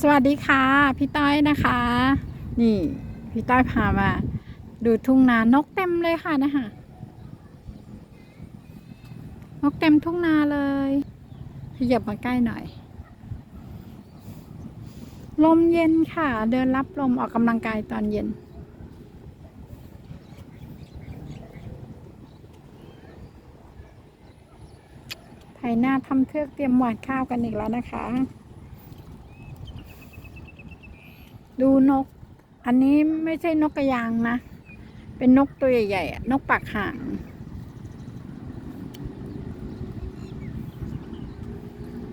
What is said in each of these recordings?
สวัสดีค่ะ พี่ต้อยนะคะ นี่พี่ต้อยพามา ดูทุ่งนานกเต็มเลยค่ะนะคะนกเต็มทุ่งนาเลยขยับมาใกล้หน่อย ลมเย็นค่ะ เดินรับลมออกกำลังกายตอนเย็น ไถหน้าทำเทือกเตรียมหวานข้าวกันอีกแล้วนะคะ ดูนก อันนี้ไม่ใช่นกกระยางนะ เป็นนกตัวใหญ่ๆนกปากห่าง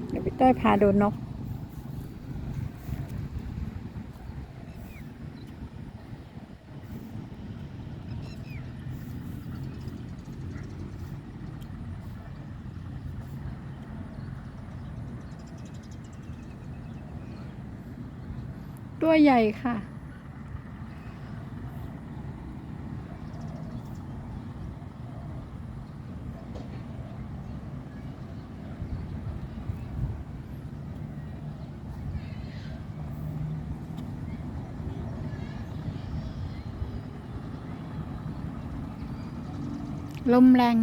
เดี๋ยวพี่ต้ยพาดูนก ตัวใหญ่ค่ะ ลมแรง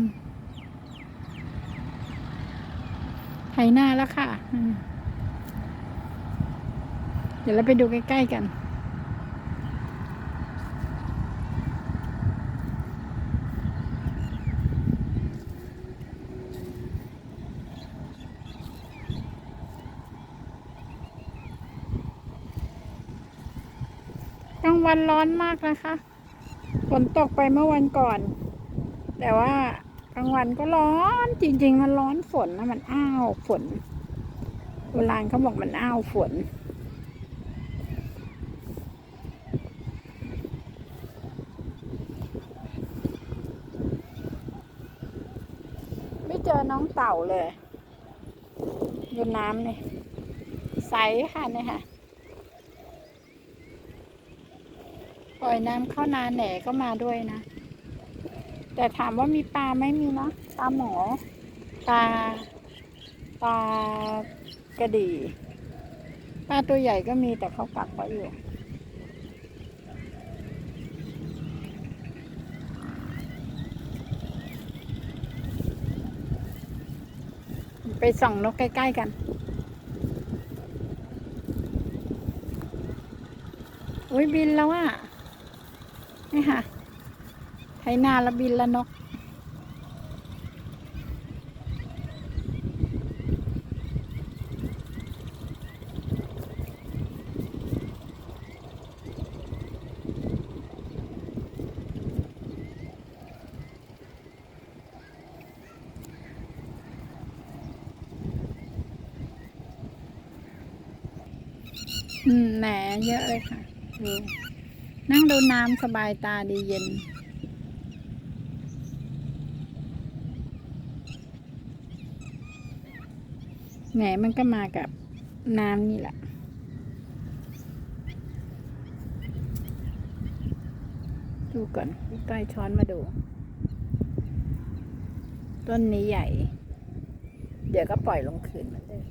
ไถหน้าแล้วค่ะอืม ดี๋ยวเราไปดูใกล้ๆกัน กลางวันร้อนมากนะคะ ฝนตกไปเมื่อวันก่อน แต่ว่ากลางวันก็ร้อนจริง ๆ มันร้อนฝนนะมันอ้าวฝนโบราณเขาบอกมันอ้าวฝน ไม่เจ อน้องเต่าเลย ดูน้ำเนี่ยใสค่ะเนี่ยค่ะ ปล่อยน้ำเข้านาแหน่ก็มาด้วยนะ แต่ถามว่ามีปลาไหมมีเนาะปลาหมอปลาปลากระดี่ปลาตัวใหญ่ก็มีแต่เขากักไว้อยู่ ไปส่องนกใกล้ ๆ กัน อุ้ยบินแล้วอะ นี่ค่ะ ไถนาละบินแล้วนก อืมแหนเยอะเลยค่ะดูนั่งดูน้ำสบายตาดีเย็น แหนมันก็มากับน้ำนี่แหละดูก่อนต้อยช้อนมาดู ต้นนี้ใหญ่ เดี๋ยวก็ปล่อยลงคืนมือนเดิม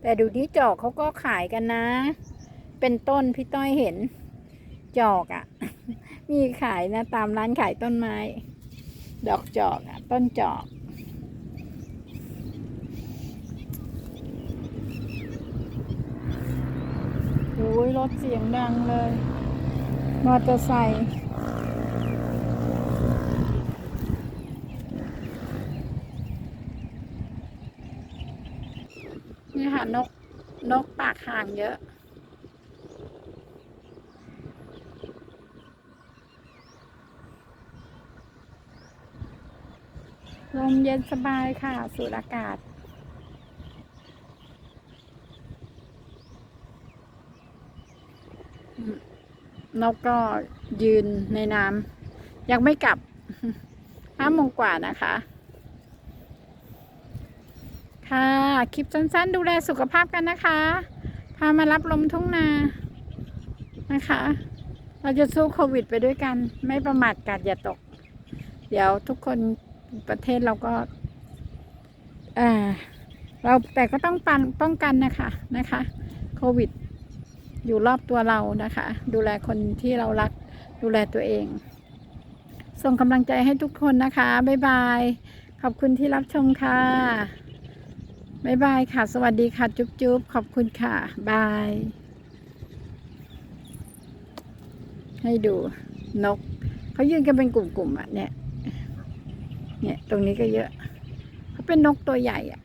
แต่ดูที่จอกเขาก็ขายกันนะ เป็นต้นพี่ต้อยเห็น จอกอะ่ะ มีขายนะ ตามร้านขายต้นไม้ ดอกจอกอะ่ะ ต้นจอกโอ้ยรถเสียงดังเลย มอเตอร์ไซค์ นี่ค่ะนกนกปากห่างเยอะ ลมเย็นสบายค่ะ สูดอากาศนกก็ยืนในน้ำยังไม่กลับห้าโมงกว่านะคะค่ะ คลิปสั้นๆ ดูแลสุขภาพกันนะคะ พามารับลมทุ่งนานะคะ เราจะสู้โควิดไปด้วยกัน ไม่ประมาทกาดอย่าตก เดี๋ยวทุกคนประเทศเราก็อ่าเราแต่ก็ต้องปันป้องกันนะคะนะคะ โควิด อยู่รอบตัวเรานะคะ ดูแลคนที่เรารักดูแลตัวเอง ส่งกำลังใจให้ทุกคนนะคะ บ๊ายบาย ขอบคุณที่รับชมค่ะ บายบายค่ะ สวัสดีค่ะ จุ๊บจุ๊บขอบคุณค่ะ บาย ให้ดูนก เขายืนกันเป็นกลุ่มๆอะเนี่ย เนี่ย ตรงนี้ก็เยอะ เขาเป็นนกตัวใหญ่อะ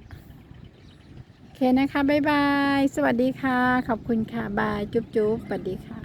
โอเคนะคะบายบาย สวัสดีค่ะ ขอบคุณค่ะ บาย จุ๊บจุ๊บสวัสดีค่ะ